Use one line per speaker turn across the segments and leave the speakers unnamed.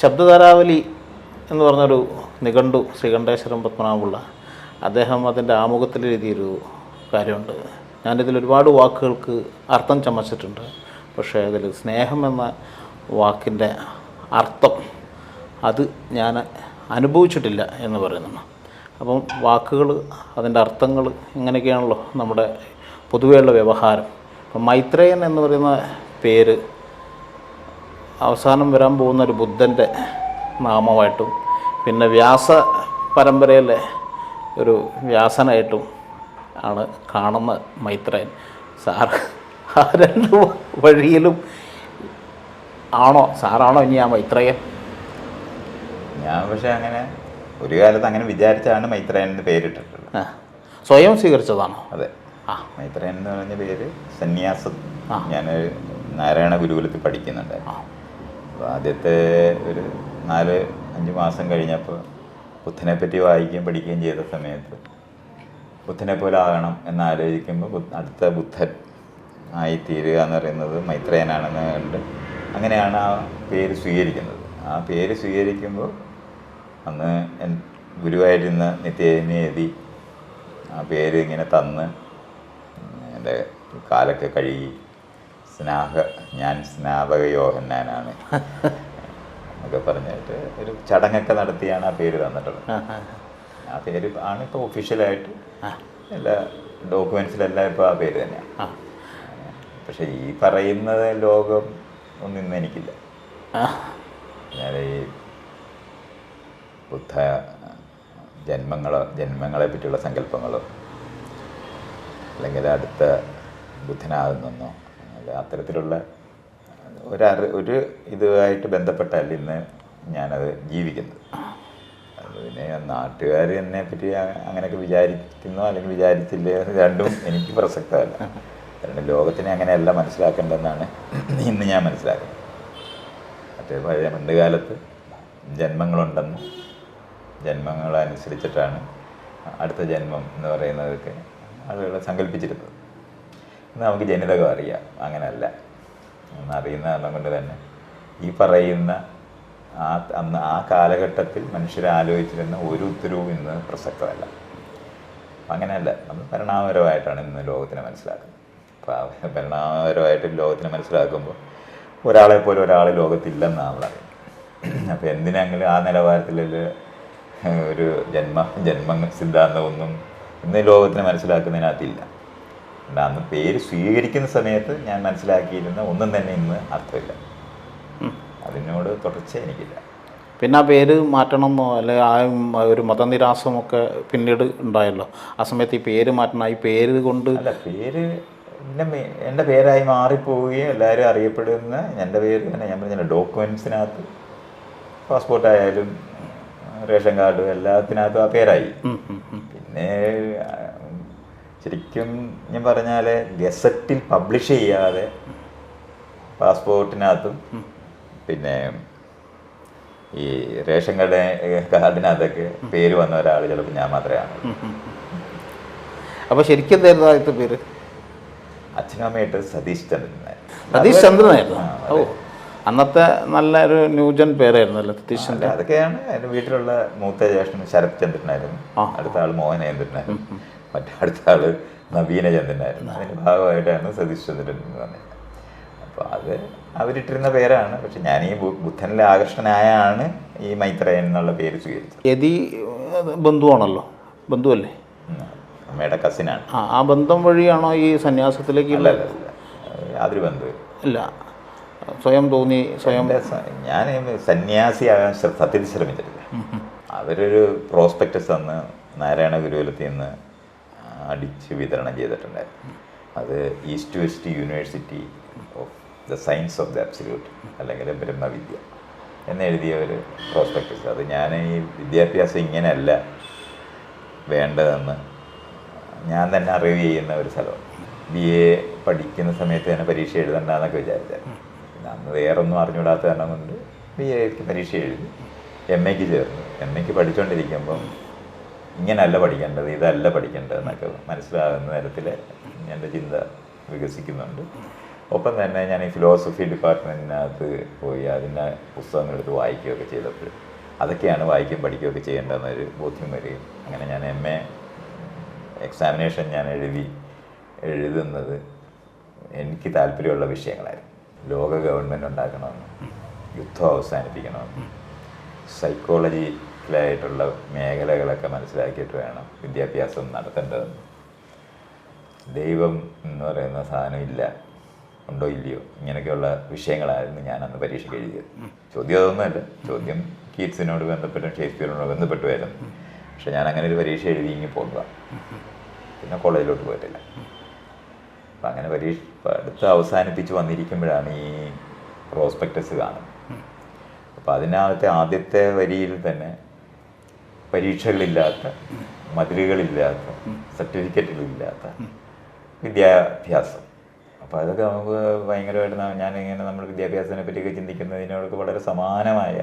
ശബ്ദധാരാവലി എന്ന് പറഞ്ഞൊരു നിഘണ്ടു ശ്രീകണ്ഠേശ്വരം പത്മനാഭുള്ള അദ്ദേഹം അതിന്റെ ആമുഖത്തിൽ എഴുതിയൊരു കാര്യമുണ്ട്. ഞാനിതിൽ ഒരുപാട് വാക്കുകൾക്ക് അർത്ഥം ചമച്ചിട്ടുണ്ട്. പക്ഷേ അതിൽ സ്നേഹം എന്ന വാക്കിന്റെ അർത്ഥം അത് ഞാൻ അനുഭവിച്ചിട്ടില്ല എന്ന് പറയുന്നു അപ്പം വാക്കുകൾ അതിന്റെ അർത്ഥങ്ങൾ ഇങ്ങനെയൊക്കെയാണല്ലോ നമ്മുടെ പൊതുവെയുള്ള വ്യവഹാരം. അപ്പം മൈത്രേയൻ എന്ന് പറയുന്ന പേര്. അവസാനം വരാൻ പോകുന്ന ഒരു ബുദ്ധന്റെ നാമമായിട്ടും പിന്നെ വ്യാസ പരമ്പരയിലെ ഒരു വ്യാസനായിട്ടും ആണ് കാണുന്ന മൈത്രയൻ സാർ ആ രണ്ട് വഴിയിലും ആണോ? സാറാണോ ഇനി ആ മൈത്രയൻ?
ഞാൻ പക്ഷേ അങ്ങനെ ഒരു കാലത്ത് അങ്ങനെ വിചാരിച്ചാണ് മൈത്രയൻ എന്ന് പേരിട്ടിട്ടുള്ളത്
സ്വയം സ്വീകരിച്ചതാണോ?
അതെ.
ആ.
മൈത്രയൻ എന്ന് പറഞ്ഞ പേര് സന്യാസം. ഞാൻ നാരായണ ഗുരുകുലത്തിൽ പഠിക്കുന്നുണ്ട്. അപ്പോൾ ആദ്യത്തെ ഒരു നാല് അഞ്ച് മാസം കഴിഞ്ഞപ്പോൾ ബുദ്ധനെ പറ്റി വായിക്കുകയും പഠിക്കുകയും ചെയ്ത സമയത്ത് ബുദ്ധനെ പോലെ ആകണം എന്ന് ആലോചിക്കുമ്പോൾ അടുത്ത ബുദ്ധൻ ആയി തീരുക എന്ന് പറയുന്നത് മൈത്രേയനാണെന്ന് കണ്ട് അങ്ങനെയാണ് ആ പേര് സ്വീകരിക്കുന്നത്. ആ പേര് സ്വീകരിക്കുമ്പോൾ അന്ന് എൻ ഗുരുവായിരുന്ന നിത്യേനെ എഴുതി ആ പേര് ഇങ്ങനെ തന്ന് എന്റെ കാലൊക്കെ കഴുകി സ്നാഹ ഞാൻ സ്നാപക യോഹന്നാനാണ് എന്നൊക്കെ പറഞ്ഞിട്ട് ഒരു ചടങ്ങൊക്കെ നടത്തിയാണ് ആ പേര് തന്നിട്ടുള്ളത്.
ആ,
പേര് ആണ് ഇപ്പോൾ ഒഫീഷ്യലായിട്ട്. എല്ലാ ഡോക്യുമെൻസിലെല്ലാം ഇപ്പോൾ ആ പേര് തന്നെയാണ് പക്ഷെ ഈ പറയുന്നത് ലോകം ഒന്നും ഇന്ന് എനിക്കില്ല. ഞാൻ ഈ ബുദ്ധ ജന്മങ്ങളോ ജന്മങ്ങളെ പറ്റിയുള്ള സങ്കല്പങ്ങളോ അല്ലെങ്കിൽ അടുത്ത ബുദ്ധനാകുന്നെന്നോ അല്ല അത്തരത്തിലുള്ള ഒരു അറി ഒരു ഇതുമായിട്ട് ബന്ധപ്പെട്ടല്ല ഇന്ന് ഞാനത് ജീവിക്കുന്നത്. പിന്നെ നാട്ടുകാർ എന്നെ പറ്റി അങ്ങനെയൊക്കെ വിചാരിക്കുന്നോ അല്ലെങ്കിൽ വിചാരിച്ചില്ലേ രണ്ടും എനിക്ക് പ്രസക്തമല്ല. കാരണം ലോകത്തിനെ അങ്ങനെയല്ല മനസ്സിലാക്കേണ്ടതെന്നാണ് ഇന്ന് ഞാൻ മനസ്സിലാക്കുന്നത്. മറ്റേ പഴയ പണ്ട് കാലത്ത് ജന്മങ്ങളുണ്ടെന്ന് ജന്മങ്ങളനുസരിച്ചിട്ടാണ് അടുത്ത ജന്മം എന്ന് പറയുന്നതൊക്കെ ആളുകൾ സങ്കല്പിച്ചിരുന്നത്. നമുക്ക് ജനിതകം അറിയാം. അങ്ങനെയല്ല എന്ന് അറിയുന്ന കാരണം കൊണ്ട് തന്നെ. ഈ പറയുന്ന ആ അന്ന് ആ കാലഘട്ടത്തിൽ മനുഷ്യരാലോചിച്ചിരുന്ന ഒരു ഉത്തരവും ഇന്ന് പ്രസക്തമല്ല. അങ്ങനെയല്ല. നമ്മൾ പരിണാമപരമായിട്ടാണ് ഇന്ന് ലോകത്തിനെ മനസ്സിലാക്കുന്നത്. അപ്പോൾ പരിണാമപരമായിട്ട് ലോകത്തിനെ മനസ്സിലാക്കുമ്പോൾ ഒരാളെ പോലെ ഒരാൾ ലോകത്തില്ലെന്നാണ് അറിയാം അപ്പോൾ എന്തിനെങ്കിലും ആ നിലവാരത്തിൽ ഒരു ജന്മ ജന്മ സിദ്ധാന്തമൊന്നും ഇന്ന് ലോകത്തിനെ മനസ്സിലാക്കുന്നതിനകത്തില്ല. അന്ന് പേര് സ്വീകരിക്കുന്ന സമയത്ത് ഞാൻ മനസ്സിലാക്കിയിരുന്ന ഒന്നും തന്നെ ഇന്ന് അർത്ഥമില്ല. അതിനോട് തുടർച്ച എനിക്കില്ല.
പിന്നെ ആ പേര് മാറ്റണമെന്നോ അല്ലെങ്കിൽ ആ ഒരു മതനിരാസമൊക്കെ പിന്നീട് ഉണ്ടായല്ലോ? ആ സമയത്ത് ഈ പേര് മാറ്റണം ഈ പേര് കൊണ്ട്
അല്ല പേര് എന്റെ എന്റെ പേരായി മാറിപ്പോവുകയും എല്ലാവരും അറിയപ്പെടുന്ന എന്റെ പേര് തന്നെ ഞാൻ പറഞ്ഞ ഡോക്യുമെൻസിനകത്ത് പാസ്പോർട്ടായാലും റേഷൻ കാർഡും എല്ലാത്തിനകത്തും ആ പേരായി. പിന്നെ ശരിക്കും ഞാൻ പറഞ്ഞാൽ ഗസറ്റിൽ പബ്ലിഷ് ചെയ്യാതെ പാസ്പോർട്ടിനകത്തും പിന്നെ ഈ റേഷൻ കട കാർഡിനകത്തൊക്കെ പേര് വന്ന ഒരാൾ ചിലപ്പോൾ ഞാൻ മാത്രമാണ് അപ്പൊ
അപ്പോൾ ശരിക്കും എന്തായിരുന്നു ആദ്യത്തെ പേര്?
അച്ഛനും അമ്മയായിട്ട് സതീഷ് ചന്ദ്രൻ
സതീഷ് ചന്ദ്രനായിരുന്നു?
ആ,
ഓ അന്നത്തെ നല്ലൊരു ന്യൂജൻ പേരായിരുന്നല്ലോ സതീഷ് ചന്ദ്രൻ?
അതൊക്കെയാണ് എന്റെ വീട്ടിലുള്ള മൂത്ത ജ്യേഷ്ഠൻ ശരത് ചന്ദ്രനായിരുന്നു. അടുത്ത ആൾ മോഹനചന്ദ്രനായിരുന്നു മറ്റേ അടുത്ത ആൾ നവീന ചന്ദ്രനായിരുന്നു അതിന്റെ ഭാഗമായിട്ടാണ് സതീഷ് ചന്ദ്രൻ എന്ന് പറഞ്ഞത്. അപ്പോൾ അത് അവരിട്ടിരുന്ന പേരാണ്. പക്ഷെ ഞാൻ ഈ ബുദ്ധനിലെ ആകർഷണനായാണ് ഈ മൈത്രയൻ എന്നുള്ള പേര് സ്വീകരിച്ചത്.
യതി ബന്ധുവാണല്ലോ. ബന്ധുവല്ലേ.
അമ്മയുടെ കസിനാണ്.
ആ ആ ബന്ധം വഴിയാണോ ഈ സന്യാസത്തിലേക്ക്
അല്ല ബന്ധു അല്ല. യാതൊരു ബന്ധുവും
ഇല്ല സ്വയം തോന്നി സ്വയം
ഞാൻ സന്യാസിയാകാൻ സത്യത്തിൽ ശ്രമിച്ചിട്ടില്ല. അവരൊരു പ്രോസ്പെക്ടസ് തന്ന് നാരായണ ഗുരുകുലത്തിൽ നിന്ന് അടിച്ച് വിതരണം ചെയ്തിട്ടുണ്ടായിരുന്നു. അത് East West University of the Science of the Absolute അല്ലെങ്കിൽ ബ്രഹ്മവിദ്യ എന്നെഴുതിയ ഒരു പ്രോസ്പെക്ടസ് അത് ഞാൻ ഈ വിദ്യാഭ്യാസം ഇങ്ങനെയല്ല വേണ്ടതെന്ന് ഞാൻ തന്നെ അറിവ് ചെയ്യുന്ന ഒരു സ്ഥലമാണ്. ബി എ പഠിക്കുന്ന സമയത്ത് തന്നെ പരീക്ഷ എഴുതണ്ടെന്നൊക്കെ വിചാരിച്ചായിരുന്നു. പിന്നെ അന്ന് വേറൊന്നും അറിഞ്ഞുകൂടാത്ത കാരണം കൊണ്ട് ബി എക്ക് പരീക്ഷ എഴുതി എം എക്ക് ചേർന്നു. എം എക്ക് പഠിച്ചുകൊണ്ടിരിക്കുമ്പം ഇങ്ങനല്ല പഠിക്കേണ്ടത് ഇതല്ല പഠിക്കേണ്ടത് എന്നൊക്കെ മനസ്സിലാകുന്ന തരത്തിൽ എന്റെ ചിന്ത വികസിക്കുന്നുണ്ട്. ഒപ്പം തന്നെ ഞാൻ ഈ ഫിലോസഫി ഡിപ്പാർട്ട്മെന്റിനകത്ത് പോയി അതിന്റെ പുസ്തകങ്ങൾ എടുത്ത് വായിക്കുകയൊക്കെ ചെയ്തപ്പോൾ അതൊക്കെയാണ് വായിക്കുകയും പഠിക്കുകയൊക്കെ ചെയ്യേണ്ടതെന്നൊരു ബോധ്യം വരികയും അങ്ങനെ ഞാൻ എം എ എക്സാമിനേഷൻ ഞാൻ എഴുതി എഴുതുന്നത് എനിക്ക് താല്പര്യമുള്ള വിഷയങ്ങളായിരുന്നു. ലോക ഗവൺമെന്റ് ഉണ്ടാക്കണമെന്ന് യുദ്ധം അവസാനിപ്പിക്കണമെന്ന് സൈക്കോളജിക്കലായിട്ടുള്ള മേഖലകളൊക്കെ മനസ്സിലാക്കിയിട്ട് വേണം വിദ്യാഭ്യാസം നടത്തേണ്ടതെന്ന്. ദൈവം എന്ന് പറയുന്ന സാധനം ഇല്ല. ഉണ്ടോ ഇല്ലയോ? ഇങ്ങനെയൊക്കെയുള്ള വിഷയങ്ങളായിരുന്നു ഞാൻ അന്ന് പരീക്ഷയ്ക്ക് എഴുതിയത്. ചോദ്യം അതൊന്നുമല്ല. ചോദ്യം കീറ്റ്സിനോട് ബന്ധപ്പെട്ടും ഷേക്സ്പിയറിനോട് ബന്ധപ്പെട്ടുമായിരുന്നു പക്ഷെ ഞാൻ അങ്ങനെ ഒരു പരീക്ഷ എഴുതി ഇങ്ങി പോകുക. പിന്നെ കോളേജിലോട്ട് പോയിട്ടില്ല. അപ്പം അങ്ങനെ പരീക്ഷ അടുത്ത് അവസാനിപ്പിച്ച് വന്നിരിക്കുമ്പോഴാണ് ഈ പ്രോസ്പെക്ടസ് കാണുന്നത്. അപ്പോൾ അതിനകത്തെ ആദ്യത്തെ വരിയിൽ തന്നെ പരീക്ഷകളില്ലാത്ത മതിലുകളില്ലാത്ത സർട്ടിഫിക്കറ്റുകളില്ലാത്ത വിദ്യാഭ്യാസം. അപ്പോൾ അതൊക്കെ നമുക്ക് ഭയങ്കരമായിട്ട് ഞാനിങ്ങനെ നമ്മൾ വിദ്യാഭ്യാസത്തിനെ പറ്റിയൊക്കെ ചിന്തിക്കുന്നതിനോടൊക്കെ വളരെ സമാനമായ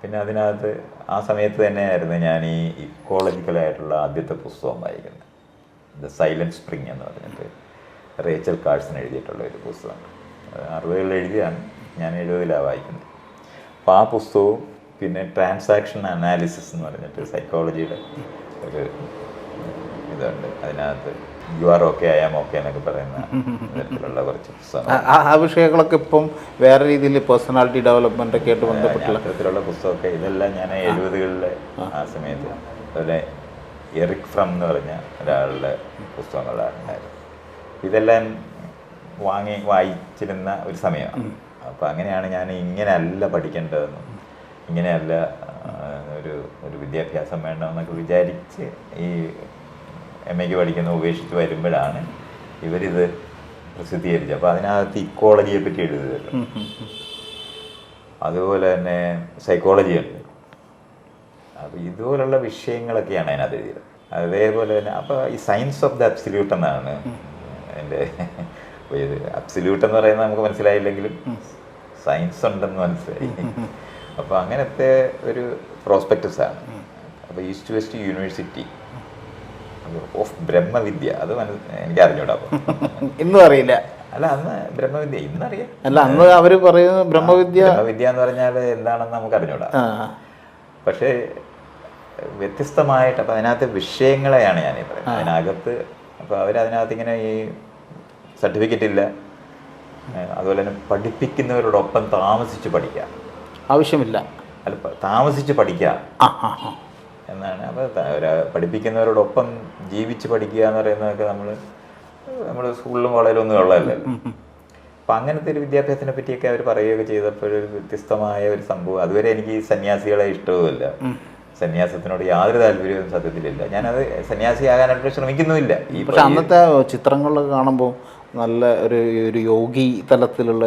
പിന്നെ അതിനകത്ത് ആ സമയത്ത് തന്നെയായിരുന്നു ഞാൻ ഈ ഇക്കോളജിക്കലായിട്ടുള്ള ആദ്യത്തെ പുസ്തകം വായിക്കുന്നത്. ദ സൈലന്റ് സ്പ്രിങ് എന്ന് പറഞ്ഞിട്ട് റേച്ചൽ കാഴ്സൺ എഴുതിയിട്ടുള്ള ഒരു പുസ്തകമാണ് അറുപതുകളിൽ എഴുതിയാണ് ഞാൻ എഴുപതിലാണ് വായിക്കുന്നത്. അപ്പോൾ ആ പുസ്തകവും പിന്നെ ട്രാൻസാക്ഷൻ അനാലിസിസ് എന്ന് പറഞ്ഞിട്ട് സൈക്കോളജിയുടെ ഒരു ഇതുണ്ട്. അതിനകത്ത് you are okay I am okay എന്നൊക്കെ പറയുന്ന തരത്തിലുള്ള കുറച്ച് പുസ്തകം
ആ- വിഷയങ്ങളൊക്കെ ഇപ്പം വേറെ രീതിയിൽ പേഴ്സണാലിറ്റി ഡെവലപ്മെന്റ് ഒക്കെ ആയിട്ട് ബന്ധപ്പെട്ടുള്ള
തരത്തിലുള്ള പുസ്തകമൊക്കെ. ഇതെല്ലാം ഞാൻ എഴുപതുകളിലെ ആ. സമയത്ത് അതുപോലെ എറിക് ഫ്രം എന്ന് പറഞ്ഞ ഒരാളുടെ പുസ്തകങ്ങളായിരുന്നു ഇതെല്ലാം വാങ്ങി വായിച്ചിരുന്ന ഒരു സമയമാണ്. അപ്പോൾ അങ്ങനെയാണ് ഞാൻ ഇങ്ങനെയല്ല പഠിക്കേണ്ടതെന്നും ഇങ്ങനെയല്ല ഒരു ഒരു വിദ്യാഭ്യാസം വേണമെന്നൊക്കെ വിചാരിച്ച് ഈ എം എക്ക് പഠിക്കുന്ന ഉപേക്ഷിച്ച് വരുമ്പോഴാണ് ഇവരിത് പ്രസിദ്ധീകരിച്ചത്. അപ്പോൾ അതിനകത്ത് ഇക്കോളജിയെ പറ്റി എഴുതുകയുള്ളൂ അതുപോലെ തന്നെ സൈക്കോളജി ഉണ്ട്. അപ്പോൾ ഇതുപോലുള്ള വിഷയങ്ങളൊക്കെയാണ് അതിനകത്ത് എഴുതിയത്. അതേപോലെ തന്നെ അപ്പോൾ ഈ സയൻസ് ഓഫ് ദ അബ്സല്യൂട്ട് എന്നാണ് എന്റെ അബ്സല്യൂട്ട് എന്ന് പറയുന്നത് നമുക്ക് മനസ്സിലായില്ലെങ്കിലും സയൻസ് ഉണ്ടെന്ന് മനസ്സിലായി. അപ്പോൾ അങ്ങനത്തെ ഒരു പ്രോസ്പെക്ടസ് ആണ്. അപ്പോൾ ഈസ്റ്റ് വെസ്റ്റ് യൂണിവേഴ്സിറ്റി ഓഫ് ബ്രഹ്മവിദ്യ. അത് എനിക്ക് അറിഞ്ഞൂടാ അപ്പോൾ
ഇന്നും അറിയില്ല.
അല്ല അന്ന് ബ്രഹ്മവിദ്യ. ഇന്നറിയാം.
അല്ല അന്ന് അവർ പറയുന്നത് ബ്രഹ്മവിദ്യ
ബ്രഹ്മവിദ്യ എന്ന് പറഞ്ഞാൽ എന്താണെന്ന് നമുക്ക് അറിഞ്ഞൂടാ പക്ഷേ വ്യത്യസ്തമായിട്ട് അപ്പം അതിനകത്ത് വിഷയങ്ങളെയാണ് ഞാൻ പറയുന്നത്. അതിനകത്ത് അപ്പോൾ അവർ അതിനകത്ത് ഇങ്ങനെ ഈ സർട്ടിഫിക്കറ്റ് ഇല്ല അതുപോലെ തന്നെ പഠിപ്പിക്കുന്നവരോടൊപ്പം താമസിച്ച് പഠിക്കാം
ആവശ്യമില്ല.
അല്ല താമസിച്ച് പഠിക്കുക.
ആ ആ ആ.
എന്നാണ്. അപ്പോൾ പഠിപ്പിക്കുന്നവരോടൊപ്പം ജീവിച്ച് പഠിക്കുക എന്ന് പറയുന്നതൊക്കെ നമ്മൾ നമ്മൾ സ്കൂളിലും കോളേജിലും ഒന്നും ഉള്ളതല്ലല്ലോ അപ്പം അങ്ങനത്തെ ഒരു വിദ്യാഭ്യാസത്തിനെ പറ്റിയൊക്കെ അവർ പറയുകയൊക്കെ ചെയ്തപ്പോൾ ഒരു വ്യത്യസ്തമായ ഒരു സംഭവം. അതുവരെ എനിക്ക് ഈ സന്യാസികളെ ഇഷ്ടവുമില്ല. സന്യാസത്തിനോട് യാതൊരു താല്പര്യവും സത്യത്തിലില്ല. ഞാനത് സന്യാസിയാകാനായിട്ട് ശ്രമിക്കുന്നുമില്ല. ഈ
പക്ഷെ അന്നത്തെ ചിത്രങ്ങളിലൊക്കെ കാണുമ്പോൾ നല്ല ഒരു ഒരു യോഗി തലത്തിലുള്ള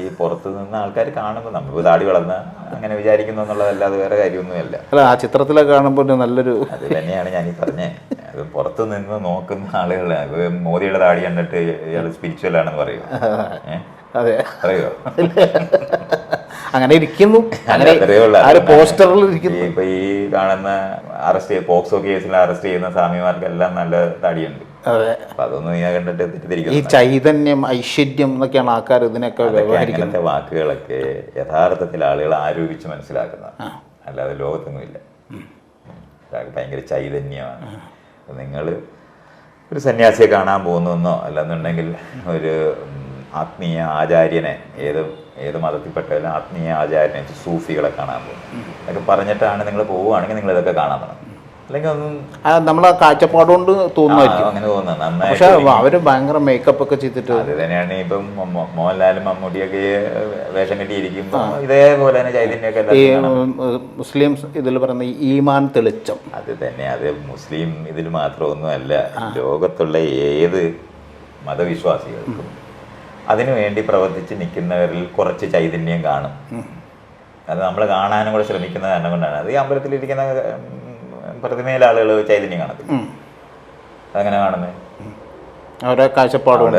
ഈ പുറത്തു നിന്ന് ആൾക്കാർ കാണുമ്പോൾ നമ്മൾ താടി വളർന്ന അങ്ങനെ വിചാരിക്കുന്നു എന്നുള്ളതല്ലാതെ വേറെ കാര്യമൊന്നുമല്ല.
അല്ല ആ ചിത്രത്തിലെ കാണുമ്പോൾ നല്ലൊരു
അത് തന്നെയാണ് ഞാൻ ഈ പറഞ്ഞേ. അത് പുറത്തു നിന്ന് നോക്കുന്ന ആളുകൾ മോദിയുടെ താടി കണ്ടിട്ട് ഇയാൾ സ്പിരിച്വൽ ആണെന്ന് പറയും?
അതെ.
അറിയോ
അങ്ങനെ ഇരിക്കുന്നു. അങ്ങനെ ഒരു പോസ്റ്ററിൽ ഇരിക്കുന്നു.
ഇപ്പൊ ഈ കാണുന്ന അറസ്റ്റ് പോക്സോ കേസിൽ അറസ്റ്റ് ചെയ്യുന്ന സ്വാമിമാർക്കെല്ലാം നല്ല തടിയുണ്ട്. അതൊന്നും ഞാൻ കണ്ടിട്ട്
ഈ ചൈതന്യം ഐശ്വര്യം എന്നൊക്കെയാണ് ആൾക്കാർ ഇതിനൊക്കെ വ്യവഹരിക്കുന്നത്.
അങ്ങനത്തെ വാക്കുകളൊക്കെ യഥാർത്ഥത്തിൽ ആളുകൾ ആരോപിച്ച് മനസ്സിലാക്കുന്ന അല്ലാതെ ലോകത്തൊന്നുമില്ല. ഭയങ്കര ചൈതന്യമാണ്. നിങ്ങൾ ഒരു സന്യാസിയെ കാണാൻ പോകുന്നെന്നോ അല്ലെന്നുണ്ടെങ്കിൽ ഒരു ആത്മീയ ആചാര്യനെ ഏത് ഏത് മതത്തിൽപ്പെട്ടാലും ആത്മീയ ആചാര്യനെ സൂഫികളെ കാണാൻ പോകും അതൊക്കെ പറഞ്ഞിട്ടാണ് നിങ്ങൾ പോവുകയാണെങ്കിൽ നിങ്ങൾ ഇതൊക്കെ കാണാൻ തുടങ്ങും അല്ലെങ്കിൽ ഒന്നും
ആ, നമ്മളെ കാഴ്ചപ്പാട്
കൊണ്ട്
തോന്നുമായിരിക്കും
അങ്ങനെ തോന്നുന്നു.
പക്ഷെ അവർ ഭയങ്കര മേക്കപ്പ് ഒക്കെ ചെയ്തിട്ട്
അത് തന്നെയാണ് ഇപ്പം മോഹൻലാലും മമ്മൂട്ടിയൊക്കെ വേഷം കെട്ടിയിരിക്കുമ്പോൾ ഇതേപോലെ തന്നെ.
ഉം, മുസ്ലിംസ് ഇതിൽ പറയുന്ന ഈമാൻ തെളിച്ചം.
അത് തന്നെ അത് മുസ്ലിം ഇതിൽ മാത്രമൊന്നുമല്ല ലോകത്തുള്ള ഏത് മതവിശ്വാസികൾക്കും അതിനു വേണ്ടി പ്രവർത്തിച്ച് നിൽക്കുന്നവരിൽ കുറച്ച് ചൈതന്യം കാണും. അത് നമ്മൾ കാണാനും കൂടെ ശ്രമിക്കുന്ന കാരണം കൊണ്ടാണ്. അത് ഈ അമ്പലത്തിലിരിക്കുന്ന പ്രതിമയിലെ ആളുകൾ ചൈതന്യം കാണത്തില്ല. അതങ്ങനെ കാണുന്നത്
അവരെ കാഴ്ചപ്പാടുണ്ട്.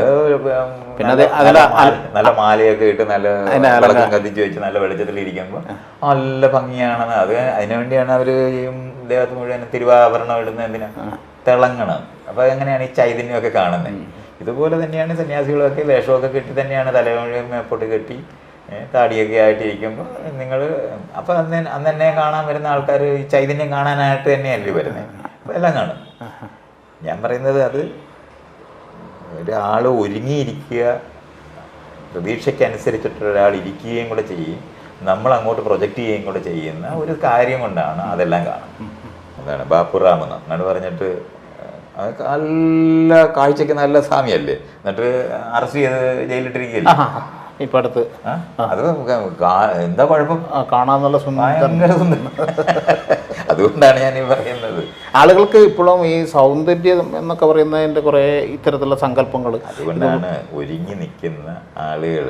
പിന്നെ
നല്ല- നല്ല മാല- നല്ല മാലയൊക്കെ ഇട്ട് നല്ല. വിളക്കം കത്തിച്ച് വെച്ച് നല്ല വെളിച്ചത്തിൽ ഇരിക്കുമ്പോൾ നല്ല ഭംഗിയാണെന്ന് അത് അതിനുവേണ്ടിയാണ് അവർ ഈ ദേഹത്ത് മുഴുവൻ തിരുവാഭരണം ഇടുന്നത് എന്തിനാ? തിളങ്ങണം. അപ്പൊ എങ്ങനെയാണ് ഈ ചൈതന്യമൊക്കെ കാണുന്നത് ഇതുപോലെ തന്നെയാണ് സന്യാസികളൊക്കെ വേഷമൊക്കെ കെട്ടി തന്നെയാണ് തലമുഴുവൻ മേപ്പോട്ട് കെട്ടി താടിയൊക്കെ ആയിട്ടിരിക്കുമ്പോൾ നിങ്ങൾ അപ്പോൾ അന്ന് അന്ന് തന്നെ കാണാൻ വരുന്ന ആൾക്കാർ ഈ ചൈതന്യം കാണാനായിട്ട് തന്നെയല്ലേ വരുന്നത് അപ്പോൾ എല്ലാം കാണും. ഞാൻ പറയുന്നത് അത് ഒരാൾ ഒരുങ്ങിയിരിക്കുക പ്രതീക്ഷയ്ക്കനുസരിച്ചിട്ട് ഒരാൾ ഇരിക്കുകയും കൂടെ ചെയ്യും നമ്മൾ അങ്ങോട്ട് പ്രൊജക്റ്റ് ചെയ്യുകയും കൂടെ ചെയ്യുന്ന ഒരു കാര്യം കൊണ്ടാണ് അതെല്ലാം കാണുന്നത്. അതാണ് ബാപ്പുറാം എന്ന് അങ്ങോട്ട് പറഞ്ഞിട്ട് നല്ല കാഴ്ചക്ക് നല്ല സ്വാമിയല്ലേ എന്നിട്ട് അറസ്റ്റ് ചെയ്ത് ജയിലിട്ടിരിക്കുകയല്ലേ?
ഇപ്പം അടുത്ത്?
അത് എന്താ കുഴപ്പം?
കാണാന്നുള്ള സുന്ദര
അതുകൊണ്ടാണ് ഞാൻ ഈ പറയുന്നത്.
ആളുകൾക്ക് ഇപ്പോഴും ഈ സൗന്ദര്യം എന്നൊക്കെ പറയുന്നതിന്റെ കുറേ ഇത്തരത്തിലുള്ള സങ്കല്പങ്ങൾ.
അതുകൊണ്ടാണ് ഒരുങ്ങി നിൽക്കുന്ന ആളുകൾ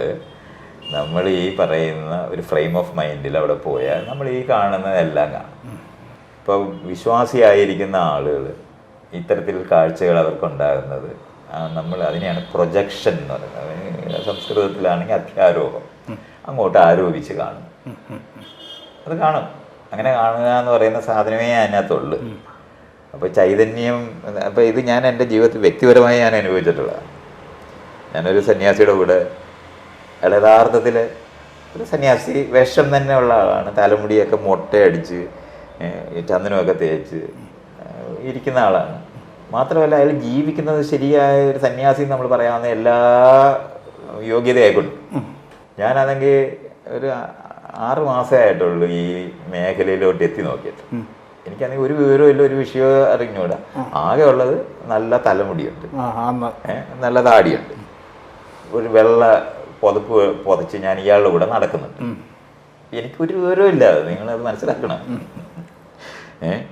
നമ്മൾ ഈ പറയുന്ന ഒരു ഫ്രെയിം ഓഫ് മൈൻഡിൽ അവിടെ പോയാൽ നമ്മൾ ഈ കാണുന്നതെല്ലാം കാണും. ഇപ്പോൾ വിശ്വാസിയായിരിക്കുന്ന ആളുകൾ ഇത്തരത്തിൽ കാഴ്ചകൾ അവർക്കുണ്ടാകുന്നത് നമ്മൾ അതിനെയാണ് പ്രൊജക്ഷൻ എന്ന് പറയുന്നത്. അതിന് സംസ്കൃതത്തിലാണെങ്കിൽ അത്യാരോഹം അങ്ങോട്ട് ആരോപിച്ച് കാണും. അത് കാണും. അങ്ങനെ കാണുക എന്ന് പറയുന്ന സാധനമേ അതിനകത്തുള്ളൂ. അപ്പോൾ ചൈതന്യം അപ്പോൾ ഇത് ഞാൻ എന്റെ ജീവിതത്തിൽ വ്യക്തിപരമായി ഞാൻ അനുഭവിച്ചിട്ടുള്ളതാണ്. ഞാനൊരു സന്യാസിയുടെ കൂടെ അയാൾ യഥാർത്ഥത്തിൽ ഒരു സന്യാസി വേഷം തന്നെ ഉള്ള ആളാണ്. തലമുടിയൊക്കെ മുട്ടയടിച്ച് ചന്ദനമൊക്കെ തേച്ച് ഇരിക്കുന്ന ആളാണ്. മാത്രമല്ല അയാൾ ജീവിക്കുന്നത് ശരിയായ ഒരു സന്യാസി എന്ന് നമ്മൾ പറയാവുന്ന എല്ലാ യോഗ്യതയായിക്കൊണ്ട്. ഞാനാണെങ്കിൽ ഒരു ആറ് മാസമേ ആയിട്ടുള്ളൂ ഈ മേഖലയിലോട്ട് എത്തി നോക്കിയിട്ട്. എനിക്കാണെങ്കിൽ ഒരു വിവരവും ഇല്ല ഒരു വിഷയം അറിഞ്ഞൂടാ ആകെ ഉള്ളത് നല്ല തലമുടിയുണ്ട്. നല്ല താടിയുണ്ട്. ഒരു വെള്ള പുതപ്പ് പുതച്ച് ഞാൻ ഇയാളുടെ കൂടെ നടക്കുന്നുണ്ട്. എനിക്കൊരു വിവരവും ഇല്ല നിങ്ങളത് മനസ്സിലാക്കണം.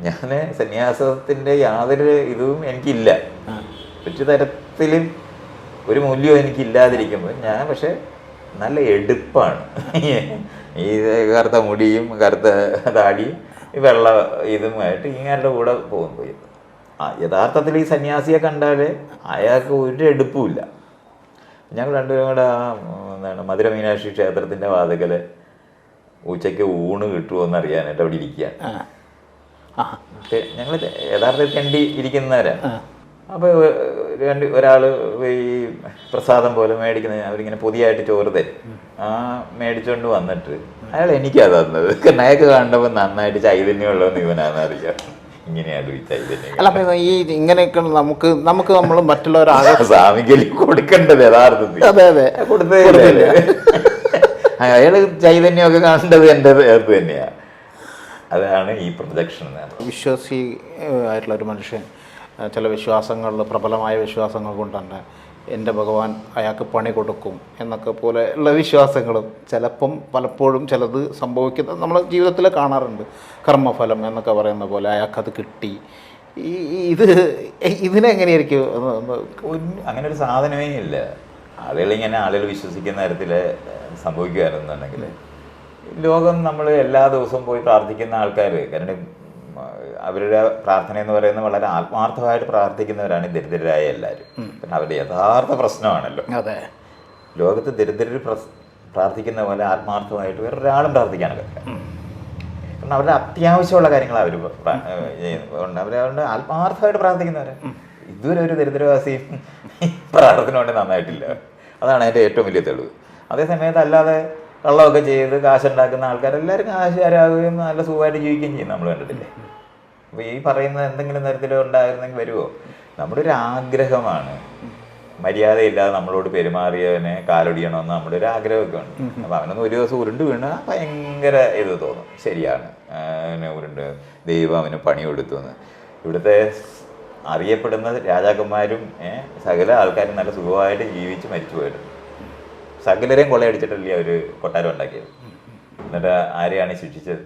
ഞാൻ സന്യാസത്തിന്റെ യാതൊരു ഇതും എനിക്കില്ല. ഒരു തരത്തിലും ഒരു മൂല്യവും എനിക്കില്ലാതിരിക്കുമ്പോൾ ഞാൻ പക്ഷെ നല്ല എടുപ്പാണ്. ഈ കറുത്ത മുടിയും കറുത്ത താടിയും ഈ വെള്ള ഇതുമായിട്ട് ഇങ്ങാരുടെ കൂടെ പോകും പോയി. ആ യഥാർത്ഥത്തിൽ ഈ സന്യാസിയെ കണ്ടാൽ അയാൾക്ക് ഒരു എടുപ്പുമില്ല. ഞങ്ങൾ രണ്ടുപേരും കൂടെ ആ എന്താണ് മധുര മീനാക്ഷി ക്ഷേത്രത്തിന്റെ വാതിക്കൽ ഉച്ചയ്ക്ക് ഊണ് കിട്ടുമോ എന്നറിയാനായിട്ട് അവിടെ ഇരിക്കുകയാണ്. ഞങ്ങൾ യഥാർത്ഥത്തിൽ തെണ്ടി ഇരിക്കുന്നവരാണ്. അപ്പോൾ രണ്ട് ഒരാൾ ഈ പ്രസാദം പോലെ മേടിക്കുന്ന അവരിങ്ങനെ പുതിയായിട്ട് ചോറ് തരും. ആ മേടിച്ചുകൊണ്ട് വന്നിട്ട് അയാൾ എനിക്കാ തന്നത്. അയാൾക്ക് കണ്ടപ്പോൾ നന്നായിട്ട് ചൈതന്യമുള്ളതെന്ന് ഇവനാണെന്ന് അറിയാം. ഇങ്ങനെയാണ് ഈ ചൈതന്യം.
അല്ല അപ്പം ഈ ഇങ്ങനെയൊക്കെ നമുക്ക് നമുക്ക് നമ്മൾ മറ്റുള്ളവരാകെ
സ്വാമിക്ക് കൊടുക്കേണ്ടത് യഥാർത്ഥത്തിൽ.
അതെ അതെ.
കൊടുത്തില്ല. അയാൾ ചൈതന്യമൊക്കെ കാണേണ്ടത് എന്റെ അടുത്ത് തന്നെയാ. അതാണ് ഈ പ്രൊജക്ഷൻ
വിശ്വാസി ആയിട്ടുള്ള ഒരു മനുഷ്യൻ ചില വിശ്വാസങ്ങളിൽ പ്രബലമായ വിശ്വാസങ്ങൾ കൊണ്ട് തന്നെ എന്റെ ഭഗവാൻ അയാൾക്ക് പണി കൊടുക്കും എന്നൊക്കെ പോലെ ഉള്ള വിശ്വാസങ്ങളും ചിലപ്പം പലപ്പോഴും ചിലത് സംഭവിക്കുന്നത് നമ്മൾ ജീവിതത്തിൽ കാണാറുണ്ട്. കർമ്മഫലം എന്നൊക്കെ പറയുന്ന പോലെ അയാൾക്കത് കിട്ടി. ഈ ഇത് ഇതിനെങ്ങനെയായിരിക്കും
അങ്ങനെ ഒരു സാധനമേ ഇല്ല. ആളുകൾ ഇങ്ങനെ ആളുകൾ വിശ്വസിക്കുന്ന തരത്തിൽ സംഭവിക്കുകയാണെന്നുണ്ടെങ്കിൽ ലോകം നമ്മൾ എല്ലാ ദിവസവും പോയി പ്രാർത്ഥിക്കുന്ന ആൾക്കാർ കാരണം അവരുടെ പ്രാർത്ഥന എന്ന് പറയുന്നത് വളരെ ആത്മാർത്ഥമായിട്ട് പ്രാർത്ഥിക്കുന്നവരാണ് ദരിദ്രരായ എല്ലാവരും. കാരണം അവരുടെ യഥാർത്ഥ പ്രശ്നമാണല്ലോ.
അതെ.
ലോകത്ത് ദരിദ്രർ പ്രാർത്ഥിക്കുന്ന പോലെ ആത്മാർത്ഥമായിട്ട് വേറൊരാളും പ്രാർത്ഥിക്കാനൊക്കെ കാരണം അവരുടെ അത്യാവശ്യമുള്ള കാര്യങ്ങൾ അവർ ചെയ്യുന്നുണ്ട് അവർ അവരുടെ ആത്മാർത്ഥമായിട്ട് പ്രാർത്ഥിക്കുന്നവരെ. ഇതുവരെ ഒരു ദരിദ്രവാസിയും പ്രാർത്ഥന കൊണ്ട് നന്നായിട്ടില്ല. അതാണ് അതിന്റെ ഏറ്റവും വലിയ തെളിവ്. അതേ സമയത്ത് അല്ലാതെ കള്ളമൊക്കെ ചെയ്ത് കാശുണ്ടാക്കുന്ന ആൾക്കാരെല്ലാവരും കാശുകാരാകുകയും നല്ല സുഖമായിട്ട് ജീവിക്കുകയും ചെയ്യും നമ്മൾ കണ്ടിട്ടില്ലേ? അപ്പോൾ ഈ പറയുന്ന എന്തെങ്കിലും തരത്തിൽ ഉണ്ടായിരുന്നെങ്കിൽ വരുമോ നമ്മുടെ ഒരു ആഗ്രഹമാണ്. മര്യാദയില്ലാതെ നമ്മളോട് പെരുമാറിയവനെ കാലൊടിയണമെന്ന് നമ്മുടെ ഒരു ആഗ്രഹമൊക്കെ ഉണ്ട് അപ്പോൾ അവനൊന്ന് ഒരു ദിവസം ഉരുണ്ട് വീണ ഭയങ്കര ഇത് തോന്നും. ശരിയാണ്. അവനെ ഉരുണ്ട്. ദൈവം അവന് പണി കൊടുത്തു എന്ന്. ഇവിടുത്തെ അറിയപ്പെടുന്ന രാജാക്കന്മാരും സകല ആൾക്കാരും നല്ല സുഖമായിട്ട് ജീവിച്ച് മരിച്ചു പോയിട്ടുണ്ട് സകലരെയും കൊള്ളയടിച്ചിട്ടല്ലേ അവർ കൊട്ടാരം ഉണ്ടാക്കിയത്. എന്നിട്ട് ആരെയാണ് ശിക്ഷിച്ചത്?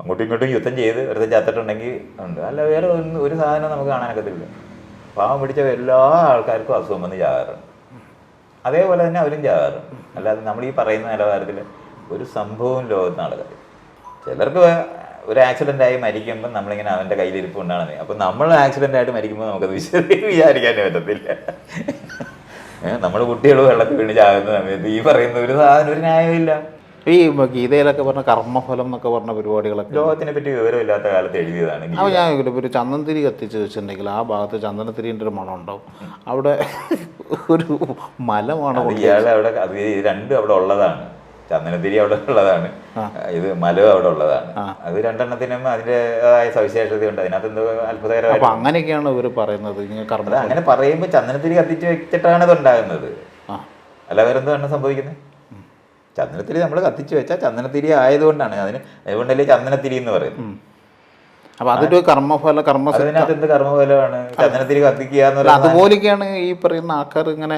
അങ്ങോട്ടും ഇങ്ങോട്ടും യുദ്ധം ചെയ്ത് വെറുതെ ചത്തിട്ടുണ്ടെങ്കിൽ ഉണ്ട്. അല്ല വേറെ ഒന്നും ഒരു സാധനം നമുക്ക് കാണാനൊക്കത്തില്ല. പാവം പിടിച്ച എല്ലാ ആൾക്കാർക്കും അസുഖം വന്ന് ചാകാറുണ്ട്. അതേപോലെ തന്നെ അവരും ചാകാറുണ്ട്. അല്ലാതെ നമ്മൾ ഈ പറയുന്ന നിലവാരത്തിൽ ഒരു സംഭവം ലോകത്ത് നടക്കത്തില്ല. ചിലർക്ക് ഒരു ആക്സിഡന്റ് ആയി മരിക്കുമ്പോൾ നമ്മളിങ്ങനെ അവന്റെ കയ്യിലിരിപ്പ് കൊണ്ടാണ് അപ്പം നമ്മൾ ആക്സിഡന്റ് ആയിട്ട് മരിക്കുമ്പോൾ നമുക്കത് വിശ്വസിക്കാൻ വിചാരിക്കാനേ പറ്റത്തില്ല. നമ്മൾ കുട്ടികൾ വെള്ളത്തിൽ വീണ് ചാകുന്ന സമയത്ത് ഈ പറയുന്ന ഒരു സാധനം ഒരു ന്യായമില്ല
ഈ ഗീതയിലൊക്കെ പറഞ്ഞ കർമ്മഫലം എന്നൊക്കെ പറഞ്ഞ പരിപാടികളൊക്കെ.
ലോകത്തിനെ പറ്റി വിവരമില്ലാത്ത കാലത്ത് എഴുതിയതാണ്.
അപ്പോൾ ഞാൻ ഒരു ചന്ദനത്തിരി കത്തിച്ച് വെച്ചിട്ടുണ്ടെങ്കിൽ ആ ഭാഗത്ത് ചന്ദനത്തിരിന്റെ ഒരു മണം ഉണ്ടാവും അവിടെ ഒരു മലമാണ്
ഇയാൾ ഇയാളെ അവിടെ അത് രണ്ടും അവിടെ ഉള്ളതാണ്. ചന്ദനത്തിരി അവിടെ ഉള്ളതാണ്. ഇത് മലവ് അവിടെ ഉള്ളതാണ്. അത് രണ്ടെണ്ണത്തിനും അതിന്റെതായ സവിശേഷതയുണ്ട്. അതിനകത്ത് എന്തോ അത്ഭുതകരമായിട്ട്
അങ്ങനെയൊക്കെയാണ് ഇവർ പറയുന്നത്.
അങ്ങനെ പറയുമ്പോൾ ചന്ദനത്തിരി കത്തിച്ച് വെച്ചിട്ടാണ് ഇത് ഉണ്ടാകുന്നത് അല്ല വേറെ എന്താണ് സംഭവിക്കുന്നത് ചന്ദനത്തിരി നമ്മൾ കത്തിച്ച് വെച്ചാൽ ചന്ദനത്തിരി ആയതുകൊണ്ടാണ്. അതിന് അതുകൊണ്ടല്ലേ ചന്ദനത്തിരി എന്ന് പറയുന്നത്.
അപ്പോൾ അതൊരു കർമ്മഫല കർമ്മ
എന്ത് കർമ്മഫലമാണ്? ചന്ദനത്തിരി കത്തിക്കുക
അതുപോലെയൊക്കെയാണ് ഈ പറയുന്ന ആൾക്കാർ ഇങ്ങനെ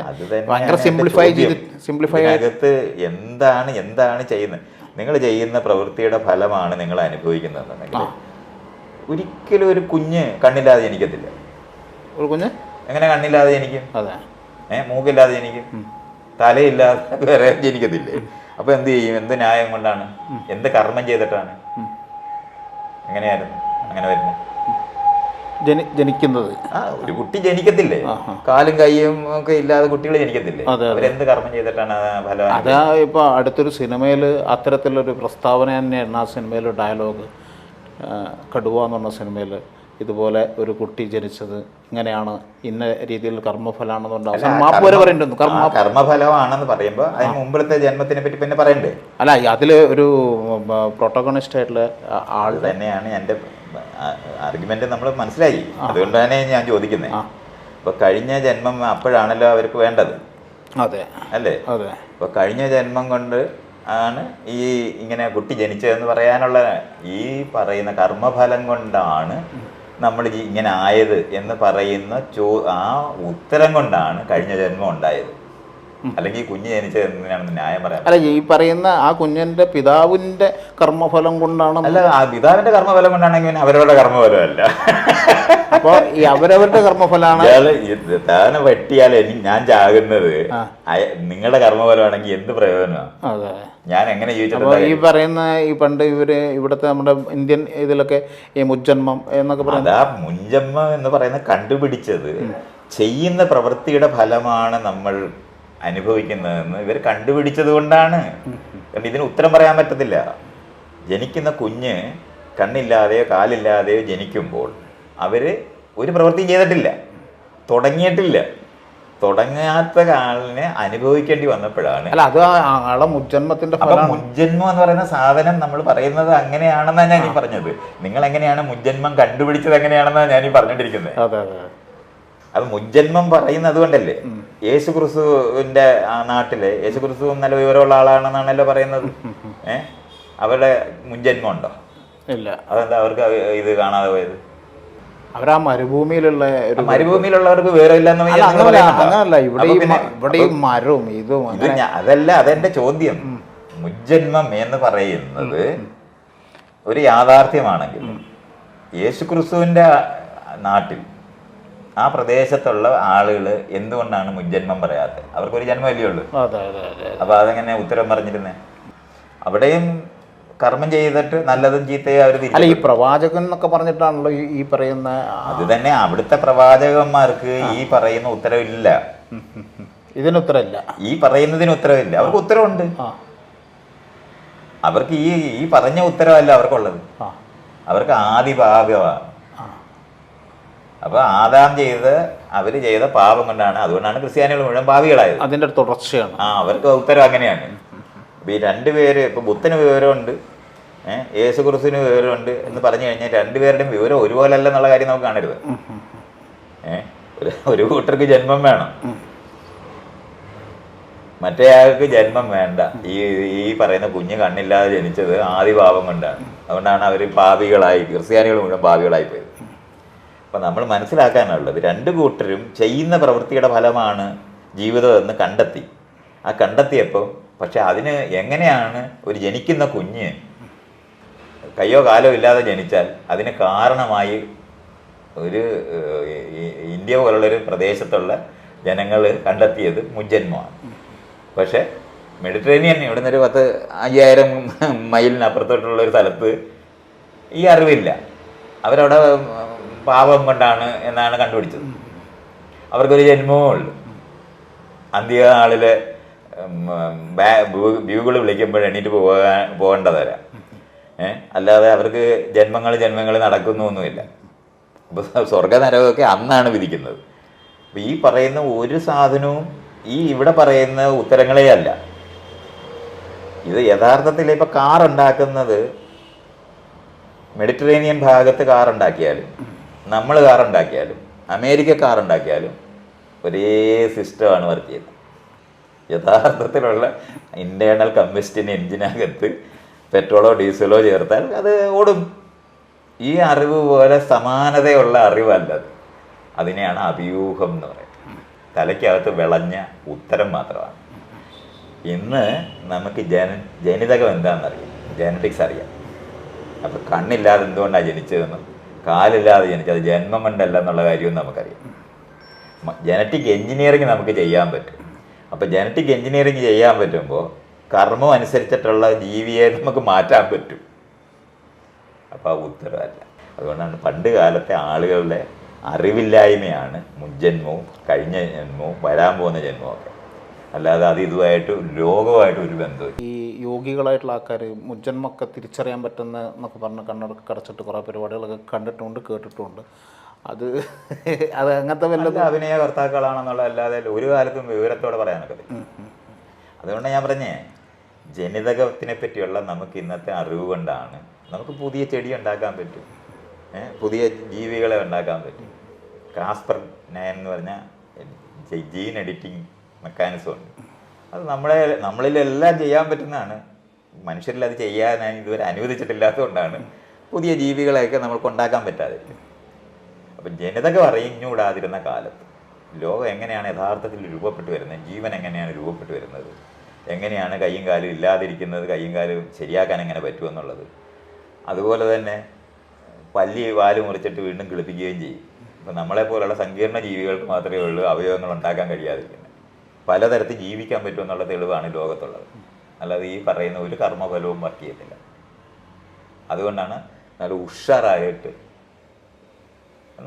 ഭയങ്കര സിംപ്ലിഫൈ ചെയ്ത് സിംപ്ലിഫൈ
ഇതിനകത്ത് എന്താണ് എന്താണ് ചെയ്യുന്നത്? നിങ്ങൾ ചെയ്യുന്ന പ്രവൃത്തിയുടെ ഫലമാണ് നിങ്ങൾ അനുഭവിക്കുന്നതെന്നുണ്ടെങ്കിൽ ഒരിക്കലും ഒരു കുഞ്ഞ് കണ്ണില്ലാതെ ജനിക്കത്തില്ല.
ഒരു കുഞ്ഞ്?
എങ്ങനെ കണ്ണില്ലാതെ ജനിക്കും?
അതെ.
ഏഹ് മൂക്കില്ലാതെ ജനിക്കും? തലയില്ലാതെ വേറെ ജനിക്കത്തില്ലേ? അപ്പൊ എന്ത് ചെയ്യും? എന്ത് ന്യായം കൊണ്ടാണ്? എന്ത് കർമ്മം ചെയ്തിട്ടാണ്? എങ്ങനെയായിരുന്നു? അങ്ങനെ വരുന്നത്
ജനി ജനിക്കുന്നത്
ആ ഒരു കുട്ടി ജനിക്കത്തില്ലേ കാലും കൈയും ഒക്കെ ഇല്ലാതെ കുട്ടികൾ ജനിക്കത്തില്ലേ. അവരെന്ത് കർമ്മം ചെയ്തിട്ടാണ് ഫലം
അതാ ഇപ്പോൾ അടുത്തൊരു സിനിമയിൽ അത്തരത്തിലൊരു പ്രസ്താവന തന്നെയാണ് ആ സിനിമയിൽ ഡയലോഗ് കടുവ എന്ന് പറഞ്ഞ സിനിമയിൽ ഇതുപോലെ ഒരു കുട്ടി ജനിച്ചത് ഇങ്ങനെയാണ് ഇന്ന രീതിയിൽ കർമ്മഫലാണെന്നുണ്ട് അവസാനം മാപ്പ് വരെ പറയേണ്ടി കർമ്മ
കർമ്മഫലമാണെന്ന് പറയുമ്പോൾ അതിന് മുമ്പിലത്തെ ജന്മത്തിനെ പറ്റി പിന്നെ പറയണ്ടേ
അല്ല അതിൽ ഒരു പ്രൊട്ടഗണിസ്റ്റ് ആയിട്ടുള്ള ആൾ
തന്നെയാണ് എന്റെ ആർഗ്യുമെന്റ് നമ്മൾ മനസ്സിലായി. അതുകൊണ്ട് തന്നെ ഞാൻ ചോദിക്കുന്നത് അപ്പൊ കഴിഞ്ഞ ജന്മം അപ്പോഴാണല്ലോ അവർക്ക് വേണ്ടത്.
അതെ.
അല്ലേ? അപ്പൊ കഴിഞ്ഞ ജന്മം കൊണ്ട് ആണ് ഈ ഇങ്ങനെ കുട്ടി ജനിച്ചതെന്ന് പറയാനുള്ള ഈ പറയുന്ന കർമ്മഫലം കൊണ്ടാണ് നമ്മൾ ഇങ്ങനെ ആയത് എന്ന് പറയുന്ന ചോ ആ ഉത്തരം കൊണ്ടാണ് കഴിഞ്ഞ ജന്മം ഉണ്ടായത്. അല്ലെങ്കിൽ കുഞ്ഞ് ജനിച്ചത് എന്തിനാണെന്ന് ന്യായം പറയാം
അല്ല ഈ പറയുന്ന ആ കുഞ്ഞിന്റെ പിതാവിന്റെ കർമ്മഫലം കൊണ്ടാണ്
അല്ല ആ പിതാവിന്റെ കർമ്മഫലം കൊണ്ടാണെങ്കിൽ അവരവരുടെ കർമ്മഫലമല്ല.
അപ്പോൾ ഈ അവരവരുടെ കർമ്മഫലമാണ്
താനെ വെട്ടിയാൽ ഞാൻ ചാകുന്നത്. നിങ്ങളുടെ കർമ്മഫലമാണെങ്കിൽ എന്ത് പ്രയോജനമാണ് ഞാൻ എങ്ങനെ ജീവിച്ചിട്ടുണ്ട്
ഈ പറയുന്ന ഈ പണ്ട് ഇവർ ഇവിടുത്തെ നമ്മുടെ ഇന്ത്യൻ ഇതിലൊക്കെ ഈ മുജ്ജന്മം എന്നൊക്കെ പറയുന്നത്
ആ മുൻജന്മം എന്ന് പറയുന്ന കണ്ടുപിടിച്ചത് ചെയ്യുന്ന പ്രവൃത്തിയുടെ ഫലമാണ് നമ്മൾ അനുഭവിക്കുന്നതെന്ന് ഇവർ കണ്ടുപിടിച്ചത് കൊണ്ടാണ്. കാരണം ഇതിന് ഉത്തരം പറയാൻ പറ്റത്തില്ല. ജനിക്കുന്ന കുഞ്ഞ് കണ്ണില്ലാതെയോ കാലില്ലാതെയോ ജനിക്കുമ്പോൾ അവർ ഒരു പ്രവൃത്തിയും ചെയ്തിട്ടില്ല. തുടങ്ങിയിട്ടില്ല. തുടങ്ങാത്ത ആളിനെ അനുഭവിക്കേണ്ടി വന്നപ്പോഴാണ്.
അല്ല അത് ആളെ മുജ്ജന്മത്തിന്റെ
മുജ്ജന്മം എന്ന് പറയുന്ന സാധനം നമ്മൾ പറയുന്നത് അങ്ങനെയാണെന്നാണ് ഞാൻ ഈ പറഞ്ഞത്. നിങ്ങൾ എങ്ങനെയാണ് മുജ്ജന്മം കണ്ടുപിടിച്ചത് എങ്ങനെയാണെന്നാണ് ഞാൻ ഈ പറഞ്ഞോണ്ടിരിക്കുന്നത്
അതെ
മുജ്ജന്മം പറയുന്നത് കൊണ്ടല്ലേ? യേശു ക്രിസ്തുവിന്റെ ആ നാട്ടിൽ യേശു ക്രിസ്തു നല്ല വിവരമുള്ള ആളാണെന്നാണല്ലോ പറയുന്നത്. ഏഹ് അവരുടെ മുജ്ജന്മം ഉണ്ടോ
ഇല്ല.
അതെന്താ അവർക്ക് ഇത് കാണാതെ പോയത്?
അവരാ മരുഭൂമിയിലുള്ള
മരുഭൂമിയിലുള്ളവർക്ക് വേറെ
അങ്ങനല്ല ഇവിടെ ഇവിടെ മരവും ഇതും
അതല്ല അതെന്റെ ചോദ്യം. മുജ്ജന്മം എന്ന് പറയുന്നത് ഒരു യാഥാർത്ഥ്യമാണെങ്കിൽ യേശുക്രിസ്തുവിന്റെ നാട്ടിൽ ആ പ്രദേശത്തുള്ള ആളുകൾ എന്തുകൊണ്ടാണ് മുജ്ജന്മം പറയാത്തത്? അവർക്കൊരു ജന്മമല്ലേ ഉള്ളൂ.
അതെ അതെ അതെ
അപ്പൊ അതെങ്ങനെ ഉത്തരം പറഞ്ഞിരുന്നേ? അവിടെയും കർമ്മം ചെയ്തിട്ട് നല്ലതും ചീത്തയും അവർ
അല്ല ഈ പ്രവാചകൻ എന്നൊക്കെ പറഞ്ഞിട്ടാണല്ലോ ഈ- പറയുന്ന
അത് തന്നെ അവിടുത്തെ പ്രവാചകന്മാർക്ക് ഈ പറയുന്ന ഉത്തരവില്ല.
ഇതിന്
ഈ പറയുന്നതിന് ഉത്തരവില്ല. അവർക്ക് ഉത്തരവുണ്ട്. അവർക്ക് ഈ ഈ പറഞ്ഞ ഉത്തരവല്ല അവർക്കുള്ളത്. അവർക്ക് ആദിഭാവമാണ്
ആ
അപ്പൊ ആദാം ചെയ്ത് അവർ ചെയ്ത പാപം കൊണ്ടാണ്. അതുകൊണ്ടാണ് ക്രിസ്ത്യാനികൾ മുഴുവൻ പാവികളായത്
അതിന്റെ തുടർച്ചയാണ്.
ആ അവർക്ക് ഉത്തരം അങ്ങനെയാണ്. അപ്പൊ ഈ രണ്ടുപേര് ഇപ്പൊ ബുദ്ധന് വിവരമുണ്ട്. യേശു ക്രിസ്തുവിന് വിവരമുണ്ട് എന്ന് പറഞ്ഞു കഴിഞ്ഞാൽ രണ്ടുപേരുടെയും വിവരം ഒരുപോലെ അല്ല എന്നുള്ള കാര്യം നമുക്ക് കാണരുത്. ഏഹ് ഒരു ഒരു കൂട്ടർക്ക് ജന്മം വേണം. മറ്റേ ആൾക്ക് ജന്മം വേണ്ട. ഈ ഈ പറയുന്ന കുഞ്ഞ് കണ്ണില്ലാതെ ജനിച്ചത് ആദ്യ പാപം കൊണ്ടാണ്. അതുകൊണ്ടാണ് അവർ പാപികളായി ക്രിസ്ത്യാനികൾ മുഴുവൻ പാപികളായി പോയത്. അപ്പം നമ്മൾ മനസ്സിലാക്കാനുള്ളത് രണ്ട് കൂട്ടരും ചെയ്യുന്ന പ്രവൃത്തിയുടെ ഫലമാണ് ജീവിതം എന്ന് കണ്ടെത്തി. ആ കണ്ടെത്തിയപ്പോൾ പക്ഷെ അതിന് എങ്ങനെയാണ് ഒരു ജനിക്കുന്ന കുഞ്ഞ് കയ്യോ കാലോ ഇല്ലാതെ ജനിച്ചാൽ അതിന് കാരണമായി ഒരു ഇന്ത്യ പോലുള്ളൊരു പ്രദേശത്തുള്ള ജനങ്ങൾ കണ്ടെത്തിയത് മുജ്ജന്മമാണ് പക്ഷേ മെഡിറ്ററേനിയൻ ഇവിടെ നിന്നൊരു പത്ത് അയ്യായിരം മൈലിനപ്പുറത്തോട്ടുള്ള ഒരു സ്ഥലത്ത് ഈ അറിവില്ല. അവരവിടെ പാപം കൊണ്ടാണ് എന്നാണ് കണ്ടുപിടിച്ചത്. അവർക്കൊരു ജന്മവും ഉള്ളു. അന്ത്യനാളിൽ വ്യൂകൾ വിളിക്കുമ്പോൾ എണീറ്റ് പോകാൻ പോകേണ്ടതല്ല. ഏഹ് അല്ലാതെ അവർക്ക് ജന്മങ്ങൾ ജന്മങ്ങൾ നടക്കുന്നൊന്നുമില്ല. അപ്പോൾ സ്വർഗ നരകമൊക്കെ അന്നാണ് വിധിക്കുന്നത്. അപ്പോൾ ഈ പറയുന്ന ഒരു സാധനവും ഈ ഇവിടെ പറയുന്ന ഉത്തരങ്ങളെ അല്ല. ഇത് യഥാർത്ഥത്തിൽ ഇപ്പൊ കാർ ഉണ്ടാക്കുന്നത് മെഡിറ്ററേനിയൻ ഭാഗത്ത് കാർ ഉണ്ടാക്കിയാലും നമ്മൾ കാറുണ്ടാക്കിയാലും അമേരിക്ക കാറുണ്ടാക്കിയാലും ഒരേ സിസ്റ്റമാണ് വർക്ക് ചെയ്യുന്നത്. യഥാർത്ഥത്തിലുള്ള ഇന്റേണൽ കമ്പസ്റ്റിൻ എഞ്ചിനകത്ത് പെട്രോളോ ഡീസലോ ചേർത്താൽ അത് ഓടും. ഈ അറിവ് പോലെ സമാനതയുള്ള അറിവല്ലത് അതിനെയാണ് അഭിയൂഹം എന്ന് പറയുന്നത്. തലയ്ക്കകത്ത് വിളഞ്ഞ ഉത്തരം മാത്രമാണ്. ഇന്ന് നമുക്ക് ജന ജനിതകം എന്താണെന്നറിയാം. ജനറ്റിക്സ് അറിയാം. അപ്പം കണ്ണില്ലാതെ എന്തുകൊണ്ടാണ് ജനിച്ചതെന്നും കാലില്ലാതെ ജനിച്ചത് ജന്മം കൊണ്ടല്ല എന്നുള്ള കാര്യവും നമുക്കറിയാം. ജനറ്റിക് എഞ്ചിനീയറിങ് നമുക്ക് ചെയ്യാൻ പറ്റും. അപ്പോൾ ജനറ്റിക് എഞ്ചിനീയറിങ് ചെയ്യാൻ പറ്റുമ്പോൾ കർമ്മം അനുസരിച്ചിട്ടുള്ള ജീവിയെ നമുക്ക് മാറ്റാൻ പറ്റും. അപ്പോൾ ആ ഉത്തരവല്ല. അതുകൊണ്ടാണ് പണ്ട് കാലത്തെ ആളുകളുടെ അറിവില്ലായ്മയാണ് മുജ്ജന്മവും കഴിഞ്ഞ ജന്മവും വരാൻ പോകുന്ന ജന്മവും ഒക്കെ. അല്ലാതെ അത് ഇതുമായിട്ട് രോഗമായിട്ട് ഒരു ബന്ധം
ഈ യോഗികളായിട്ടുള്ള ആൾക്കാർ മുജ്ജന്മൊക്കെ തിരിച്ചറിയാൻ പറ്റുന്ന എന്നൊക്കെ പറഞ്ഞ് കണ്ണടക്ക് കടച്ചിട്ട് കുറേ പരിപാടികളൊക്കെ കണ്ടിട്ടുണ്ട് കേട്ടിട്ടുണ്ട്. അത് അത് അങ്ങനത്തെ വല്ലതും
അഭിനയ കർത്താക്കളാണെന്നുള്ള അല്ലാതെ ഒരു കാലത്തും വിവരത്തോടെ പറയാനൊക്കെ അതുകൊണ്ട് ഞാൻ പറഞ്ഞേ ജനിതകത്തിനെ പറ്റിയുള്ള നമുക്ക് ഇന്നത്തെ അറിവ് കൊണ്ടാണ് നമുക്ക് പുതിയ ചെടി ഉണ്ടാക്കാൻ പറ്റും. പുതിയ ജീവികളെ ഉണ്ടാക്കാൻ പറ്റും. കാസ്പർ നയൻ എന്ന് പറഞ്ഞ ജീൻ എഡിറ്റിംഗ് മെക്കാനിസം ഉണ്ട്. അത് നമ്മളെ നമ്മളിലെല്ലാം ചെയ്യാൻ പറ്റുന്നതാണ്. മനുഷ്യരിൽ അത് ചെയ്യാൻ ഇതുവരെ അനുവദിച്ചിട്ടില്ലാത്തതുകൊണ്ടാണ് പുതിയ ജീവികളെയൊക്കെ നമ്മൾക്ക് ഉണ്ടാക്കാൻ പറ്റാതെ അപ്പം ജനിതകം അറിഞ്ഞുകൂടാതിരുന്ന കാലത്ത് ലോകം എങ്ങനെയാണ് യഥാർത്ഥത്തിൽ രൂപപ്പെട്ടു വരുന്നത്? ജീവൻ എങ്ങനെയാണ് രൂപപ്പെട്ടു വരുന്നത്? എങ്ങനെയാണ് കയ്യും കാലും ഇല്ലാതിരിക്കുന്നത്? കയ്യും കാലും ശരിയാക്കാൻ എങ്ങനെ പറ്റുമെന്നുള്ളത്? അതുപോലെ തന്നെ പല്ലി വാൽ മുറിച്ചിട്ട് വീണ്ടും കിളിപ്പിക്കുകയും ചെയ്യും. അപ്പം നമ്മളെ പോലുള്ള സങ്കീർണ ജീവികൾക്ക് മാത്രമേ ഉള്ളൂ അവയവങ്ങൾ ഉണ്ടാക്കാൻ കഴിയാതിരിക്കുന്നത്. പലതരത്തിൽ ജീവിക്കാൻ പറ്റുമെന്നുള്ള തെളിവാണ് ലോകത്തുള്ളത്. അല്ലാതെ ഈ പറയുന്ന ഒരു കർമ്മഫലവും വർക്ക് ചെയ്യത്തില്ല അതുകൊണ്ടാണ് നല്ല ഉഷാറായിട്ട്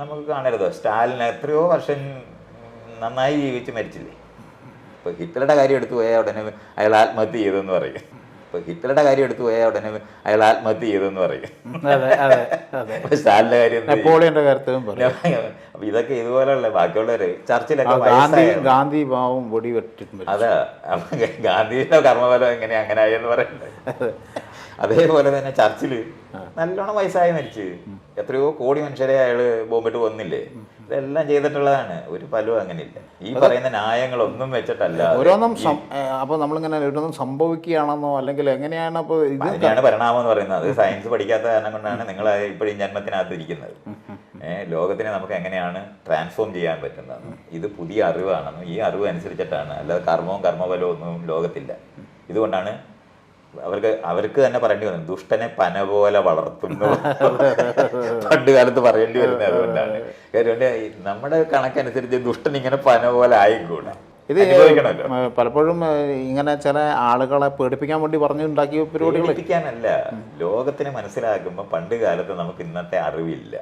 നമുക്ക് കാണരുത് സ്റ്റാലിൻ എത്രയോ വർഷം നന്നായി ജീവിച്ച് മരിച്ചില്ലേ? ഇപ്പോൾ ഹിറ്റ്ലറുടെ കാര്യം എടുത്തു പോയാൽ ഉടനെ അയാൾ ആത്മഹത്യ ചെയ്തെന്ന് പറയും. ഇപ്പോൾ ഹിറ്റ്ലറുടെ കാര്യം എടുത്തു പോയാൽ ഉടനെ അയാൾ ആത്മഹത്യ ചെയ്തെന്ന് പറയും. സ്റ്റാലിന്റെ കാര്യം?
നെപ്പോളിയന്റെ കാര്യത്തിലും
അപ്പൊ ഇതൊക്കെ ഇതുപോലെയുള്ള ബാക്കിയുള്ളവര് ചർച്ചിലൊക്കെ
ഗാന്ധി
ഭാവം
ഗാന്ധി പാവം വെടി വെട്ടിട്ടുണ്ട്
അതാ ഗാന്ധിയുടെ കർമ്മഫലം എങ്ങനെ അങ്ങനെ ആയെന്ന് പറയുന്നത് അതേപോലെ തന്നെ ചർച്ചിൽ നല്ലോണം വയസ്സായി മരിച്ച്. എത്രയോ കോടി മനുഷ്യരെ അയാൾ ബോംബിട്ട് കൊന്നില്ലേ? ഇതെല്ലാം ചെയ്തിട്ടുള്ളതാണ്. ഒരു ഫലവും അങ്ങനെയില്ല. ഈ പറയുന്ന ന്യായങ്ങളൊന്നും വെച്ചിട്ടല്ല
ഓരോന്നും അപ്പൊ നമ്മളിങ്ങനെ ഓരോന്നും സംഭവിക്കുകയാണെന്നോ അല്ലെങ്കിൽ എങ്ങനെയാണ് അപ്പൊ ഇത്
അതിനെയാണ് പരിണാമം എന്ന് പറയുന്നത്. അത് സയൻസ് പഠിക്കാത്ത കാരണം കൊണ്ടാണ് നിങ്ങൾ ഇപ്പോഴും ജന്മത്തിനകത്ത് ഇരിക്കുന്നത്. ഏഹ് ലോകത്തിനെ നമുക്ക് എങ്ങനെയാണ് ട്രാൻസ്ഫോം ചെയ്യാൻ പറ്റുന്നതെന്ന് ഇത് പുതിയ അറിവാണെന്നും ഈ അറിവ് അനുസരിച്ചിട്ടാണ്. അല്ലാതെ കർമ്മവും കർമ്മഫലവും ഒന്നും ലോകത്തില്ല. ഇതുകൊണ്ടാണ് അവർക്ക് അവർക്ക് തന്നെ പറയേണ്ടി വന്നു. ദുഷ്ടനെ പന പോലെ വളർത്തുന്നു. പണ്ട് കാലത്ത് പറയേണ്ടി വരുന്നത് അതുകൊണ്ടാണ്. കാര്യം നമ്മുടെ കണക്കനുസരിച്ച് ദുഷ്ടൻ ഇങ്ങനെ പന പോലെ ആയിക്കൂടാ.
ഇത് പലപ്പോഴും ഇങ്ങനെ ചില ആളുകളെ പേടിപ്പിക്കാൻ വേണ്ടി പറഞ്ഞുണ്ടാക്കിയ പരിപാടികൾ
പേടിപ്പിക്കാനല്ല. ലോകത്തിനെ മനസ്സിലാക്കുമ്പോൾ പണ്ട് കാലത്ത് നമുക്ക് ഇന്നത്തെ അറിവില്ല.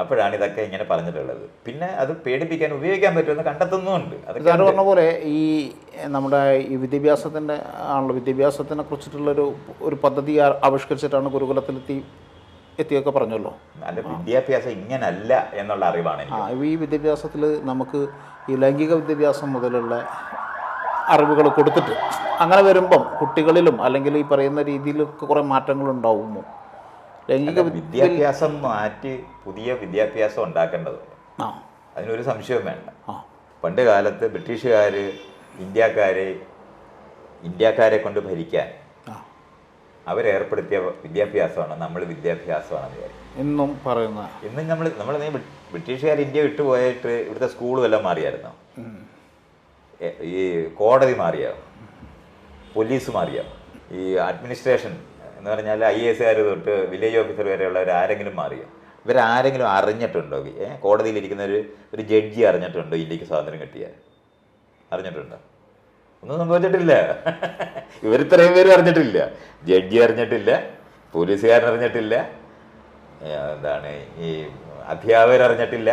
അപ്പോഴാണ് ഇതൊക്കെ ഇങ്ങനെ പറഞ്ഞിട്ടുള്ളത്. പിന്നെ അത് പേടിപ്പിക്കാൻ ഉപയോഗിക്കാൻ പറ്റുമെന്ന് കണ്ടെത്തുന്നുമുണ്ട്. അത്
സാറ് പറഞ്ഞ പോലെ ഈ നമ്മുടെ ഈ വിദ്യാഭ്യാസത്തിന്റെ ആണല്ലോ വിദ്യാഭ്യാസത്തിനെ കുറിച്ചിട്ടുള്ളൊരു ഒരു പദ്ധതി ആവിഷ്കരിച്ചിട്ടാണ് ഗുരുകുലത്തിലെത്തി എത്തിയൊക്കെ പറഞ്ഞല്ലോ.
അല്ല വിദ്യാഭ്യാസം ഇങ്ങനല്ല എന്നുള്ള അറിവാണ്
ഈ വിദ്യാഭ്യാസത്തിൽ നമുക്ക് ഈ ലൈംഗിക വിദ്യാഭ്യാസം മുതലുള്ള അറിവുകൾ കൊടുത്തിട്ട് അങ്ങനെ വരുമ്പം കുട്ടികളിലും അല്ലെങ്കിൽ ഈ പറയുന്ന രീതിയിലൊക്കെ കുറേ മാറ്റങ്ങൾ ഉണ്ടാവുമോ ലൈംഗിക
വിദ്യാഭ്യാസം മാറ്റി പുതിയ വിദ്യാഭ്യാസം ഉണ്ടാക്കേണ്ടതുണ്ട് അതിനൊരു സംശയവും വേണ്ട. പണ്ട് കാലത്ത് ബ്രിട്ടീഷുകാർ ഇന്ത്യക്കാരെ ഇന്ത്യക്കാരെ കൊണ്ട് ഭരിക്കാൻ അവരേർപ്പെടുത്തിയ വിദ്യാഭ്യാസമാണ് നമ്മൾ വിദ്യാഭ്യാസമാണെന്ന് വിചാരിക്കും.
ഇന്നും പറയുന്ന
ഇന്നും നമ്മൾ നമ്മൾ നീ ബ്രിട്ടീഷുകാർ ഇന്ത്യ വിട്ടുപോയിട്ട് ഇവിടുത്തെ സ്കൂൾ വല്ലതും മാറിയായിരുന്നോ? ഈ കോടതി മാറിയോ? പോലീസ് മാറിയോ? ഈ അഡ്മിനിസ്ട്രേഷൻ എന്ന് പറഞ്ഞാൽ ഐ എസ് കാർ തൊട്ട് വില്ലേജ് ഓഫീസർ വരെയുള്ളവർ ആരെങ്കിലും മാറിയോ? ഇവരാരെങ്കിലും അറിഞ്ഞിട്ടുണ്ടോ? കോടതിയിലിരിക്കുന്ന ഒരു ഒരു ജഡ്ജി അറിഞ്ഞിട്ടുണ്ടോ ഇന്ത്യയ്ക്ക് സ്വാതന്ത്ര്യം കിട്ടിയാൽ? അറിഞ്ഞിട്ടുണ്ടോ? ഒന്നും സംഭവിച്ചിട്ടില്ല. ഇവരിത്രയും പേര് അറിഞ്ഞിട്ടില്ല. ജഡ്ജി അറിഞ്ഞിട്ടില്ല. പോലീസുകാരൻ അറിഞ്ഞിട്ടില്ല. എന്താണ് ഈ അധ്യാപകർ അറിഞ്ഞിട്ടില്ല.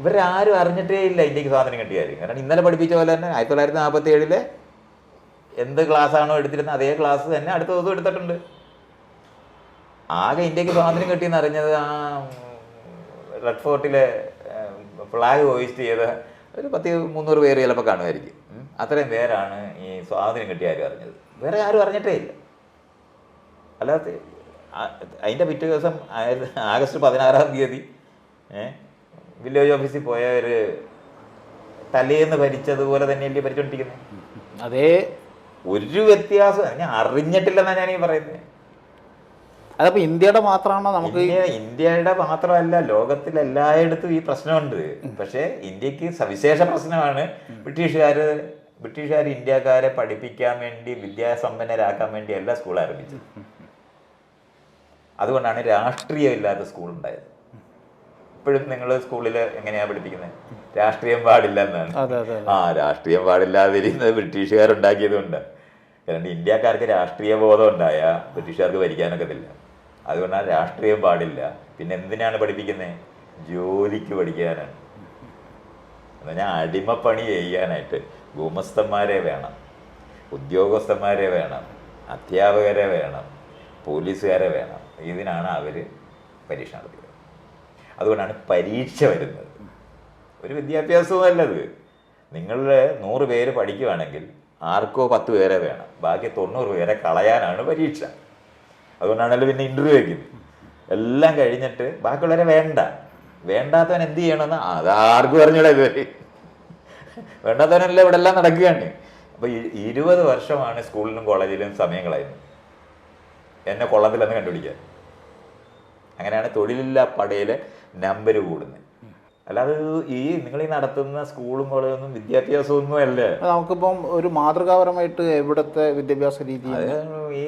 ഇവരാരും അറിഞ്ഞിട്ടേ ഇല്ല ഇന്ത്യയ്ക്ക് സ്വാതന്ത്ര്യം കിട്ടിയ കാര്യം കാരണം ഇന്നലെ പഠിപ്പിച്ച പോലെ തന്നെ ആയിരത്തി തൊള്ളായിരത്തി നാൽപ്പത്തി ഏഴിലെ എന്ത് ക്ലാസ് ആണോ എടുത്തിരുന്നത് അതേ ക്ലാസ് തന്നെ അടുത്ത ദിവസം എടുത്തിട്ടുണ്ട്. ആകെ ഇന്ത്യയ്ക്ക് സ്വാതന്ത്ര്യം കിട്ടിയെന്ന് അറിഞ്ഞത് ആ റെഡ് ഫോർട്ടിലെ ഫ്ലാഗ് ഹോയിസ്റ്റ് ചെയ്ത ഒരു പത്ത് മുന്നൂറ് പേര് ചിലപ്പോൾ കാണുമായിരിക്കും. അത്രയും പേരാണ് ഈ സ്വാതന്ത്ര്യം കിട്ടിയ ആരും അറിഞ്ഞത്. വേറെ ആരും അറിഞ്ഞിട്ടേ ഇല്ല. അല്ലാതെ അതിന്റെ പിറ്റേ ദിവസം ആഗസ്റ്റ് പതിനാറാം തീയതി വില്ലേജ് ഓഫീസിൽ പോയ ഒരു തലേന്ന് ഭരിച്ചതുപോലെ തന്നെയല്ലേ ഭരിച്ചോണ്ടിരിക്കുന്നത്
അതേ
ഒരു വ്യത്യാസം ഞാൻ അറിഞ്ഞിട്ടില്ലെന്നാണ് ഞാൻ ഈ പറയുന്നത്
അതപ്പോ ഇന്ത്യയുടെ മാത്രമാണോ നമുക്ക്
ഇന്ത്യയുടെ മാത്രമല്ല ലോകത്തിൽ എല്ലായിടത്തും ഈ പ്രശ്നമുണ്ട്. പക്ഷേ ഇന്ത്യയ്ക്ക് സവിശേഷ പ്രശ്നമാണ് ബ്രിട്ടീഷുകാർ ബ്രിട്ടീഷുകാർ ഇന്ത്യക്കാരെ പഠിപ്പിക്കാൻ വേണ്ടി വിദ്യാസമ്പന്നരാക്കാൻ വേണ്ടി എല്ലാ സ്കൂൾ ആരംഭിച്ചത് അതുകൊണ്ടാണ് രാഷ്ട്രീയമില്ലാത്ത സ്കൂൾ ഉണ്ടായത്. ഇപ്പോഴും നിങ്ങൾ സ്കൂളിൽ എങ്ങനെയാണ് പഠിപ്പിക്കുന്നത് രാഷ്ട്രീയം പാടില്ല എന്നാണ്. ആ രാഷ്ട്രീയം പാടില്ലാതിരുന്നത് ബ്രിട്ടീഷുകാരുണ്ടാക്കിയത് കൊണ്ട് കാരണം ഇന്ത്യക്കാർക്ക് രാഷ്ട്രീയ ബോധം ഉണ്ടായ ബ്രിട്ടീഷുകാർക്ക് ഭരിക്കാനൊക്കത്തില്ല അതുകൊണ്ടാണ് രാഷ്ട്രീയം പാടില്ല. പിന്നെ എന്തിനാണ് പഠിപ്പിക്കുന്നത് ജോലിക്ക് പഠിക്കാനാണ്. എന്നാൽ അടിമപ്പണി ചെയ്യാനായിട്ട് ഭൂമസ്ഥന്മാരെ വേണം ഉദ്യോഗസ്ഥന്മാരെ വേണം അധ്യാപകരെ വേണം പോലീസുകാരെ വേണം. ഇതിനാണ് അവർ പരീക്ഷ നടത്തിയത്. അതുകൊണ്ടാണ് പരീക്ഷ വരുന്നത്. ഒരു വിദ്യാഭ്യാസവും അല്ലത് നിങ്ങളുടെ നൂറ് പേര് പഠിക്കുവാണെങ്കിൽ ആർക്കോ പത്ത് പേരെ വേണം. ബാക്കി തൊണ്ണൂറ് പേരെ കളയാനാണ് പരീക്ഷ. അതുകൊണ്ടാണല്ലോ പിന്നെ ഇന്റർവ്യൂ വയ്ക്കുന്നത് എല്ലാം കഴിഞ്ഞിട്ട് ബാക്കിയുള്ളവരെ വേണ്ട. വേണ്ടാത്തവൻ എന്ത് ചെയ്യണമെന്ന് അതാർക്കും അറിഞ്ഞൂടാ ഇതുവരെ. വേണ്ടാത്തവനല്ല ഇവിടെ എല്ലാം നടക്കുകയാണ്. അപ്പോൾ ഇരുപത് വർഷമാണ് സ്കൂളിലും കോളേജിലും സമയങ്ങളായിരുന്നു എന്നെ കൊള്ളത്തില്ലെന്ന് കണ്ടുപിടിക്കാൻ. അങ്ങനെയാണ് തൊഴിലില്ലാ പടയിലെ നമ്പർ കൂടുന്നത്. അല്ലാതെ ഈ നിങ്ങൾ ഈ നടത്തുന്ന സ്കൂളും കോളേജൊന്നും വിദ്യാഭ്യാസം ഒന്നും
അല്ലേ നമുക്കിപ്പം ഒരു മാതൃകാപരമായിട്ട് എവിടുത്തെ വിദ്യാഭ്യാസ രീതി?
ഈ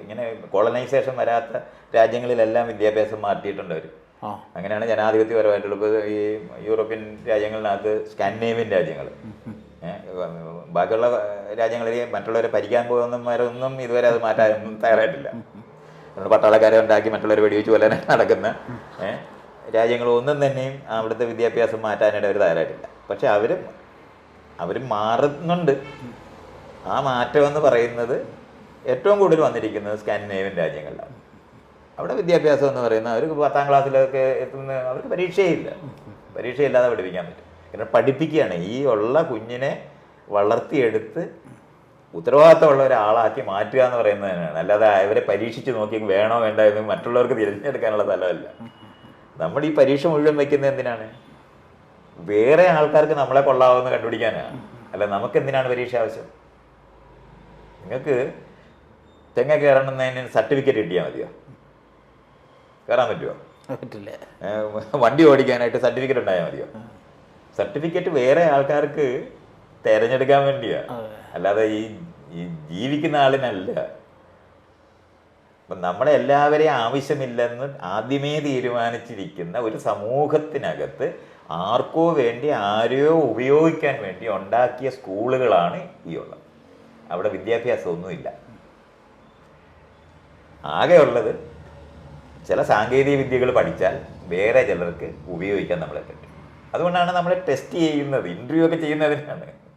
ഇങ്ങനെ കോളനൈസേഷൻ വരാത്ത രാജ്യങ്ങളിലെല്ലാം വിദ്യാഭ്യാസം മാറ്റിയിട്ടുണ്ട് അവർ അങ്ങനെയാണ് ജനാധിപത്യപരമായിട്ടുള്ള ഇപ്പോൾ ഈ യൂറോപ്യൻ രാജ്യങ്ങളിനകത്ത് സ്കാൻഡിനേവിയൻ രാജ്യങ്ങൾ. ബാക്കിയുള്ള രാജ്യങ്ങളിൽ മറ്റുള്ളവരെ ഭരിക്കാൻ പോകുന്നവരൊന്നും ഇതുവരെ അത് മാറ്റാൻ തയ്യാറായിട്ടില്ല. പട്ടാളക്കാരെ ഉണ്ടാക്കി മറ്റുള്ളവരെ വെടിവെച്ച് കൊല്ലാനാണ് നടക്കുന്ന ഏ, രാജ്യങ്ങളൊന്നും തന്നെയും അവിടുത്തെ വിദ്യാഭ്യാസം മാറ്റാനായിട്ട് അവർ തയ്യാറായിട്ടില്ല. പക്ഷെ അവർ അവർ മാറുന്നുണ്ട്. ആ മാറ്റം എന്ന് പറയുന്നത് ഏറ്റവും കൂടുതൽ വന്നിരിക്കുന്നത് സ്കാൻഡിനേവ്യൻ രാജ്യങ്ങളിലാണ്. അവിടെ വിദ്യാഭ്യാസം എന്ന് പറയുന്നത് അവർക്ക് പത്താം ക്ലാസ്സിലൊക്കെ എത്തുന്ന അവർക്ക് പരീക്ഷയില്ല. പരീക്ഷയില്ലാതെ പഠിപ്പിക്കാൻ പറ്റും. കാരണം പഠിപ്പിക്കുകയാണ്. ഈ ഉള്ള കുഞ്ഞിനെ വളർത്തിയെടുത്ത് ഉത്തരവാദിത്തമുള്ള ഒരാളാക്കി മാറ്റുക എന്ന് പറയുന്നത് തന്നെയാണ്. അല്ലാതെ അവരെ പരീക്ഷിച്ച് നോക്കി വേണോ വേണ്ട എന്ന് മറ്റുള്ളവർക്ക് തിരഞ്ഞെടുക്കാനുള്ള സ്ഥലമല്ല. നമ്മൾ ഈ പരീക്ഷ മുഴുവൻ വെക്കുന്നത് എന്തിനാണ്? വേറെ ആൾക്കാർക്ക് നമ്മളെ കൊള്ളാവുന്ന കണ്ടുപിടിക്കാനാണ് അല്ല നമുക്ക് എന്തിനാണ് പരീക്ഷ ആവശ്യം? നിങ്ങൾക്ക് തെങ്ങ കയറണമെന്നതിന് സർട്ടിഫിക്കറ്റ് കിട്ടിയാൽ മതിയോ? കയറാൻ പറ്റുമോ
പറ്റില്ല.
വണ്ടി ഓടിക്കാനായിട്ട് സർട്ടിഫിക്കറ്റ് ഉണ്ടായാൽ മതിയോ? സർട്ടിഫിക്കറ്റ് വേറെ ആൾക്കാർക്ക് തിരഞ്ഞെടുക്കാൻ വേണ്ടിയാ. അല്ലാതെ ഈ ജീവിക്കുന്ന ആളിനല്ല. അപ്പം നമ്മളെല്ലാവരെയും ആവശ്യമില്ലെന്ന് ആദ്യമേ തീരുമാനിച്ചിരിക്കുന്ന ഒരു സമൂഹത്തിനകത്ത് ആർക്കോ വേണ്ടി ആരെയോ ഉപയോഗിക്കാൻ വേണ്ടി ഉണ്ടാക്കിയ സ്കൂളുകളാണ് ഈ ഉള്ളത്. അവിടെ വിദ്യാഭ്യാസമൊന്നുമില്ല. ആകെയുള്ളത് ചില സാങ്കേതിക വിദ്യകൾ പഠിച്ചാൽ വേറെ ചിലർക്ക് ഉപയോഗിക്കാൻ നമ്മളെ പറ്റും. അതുകൊണ്ടാണ് നമ്മൾ ടെസ്റ്റ് ചെയ്യുന്നത് ഇന്റർവ്യൂ ഒക്കെ ചെയ്യുന്നതിനാണ്.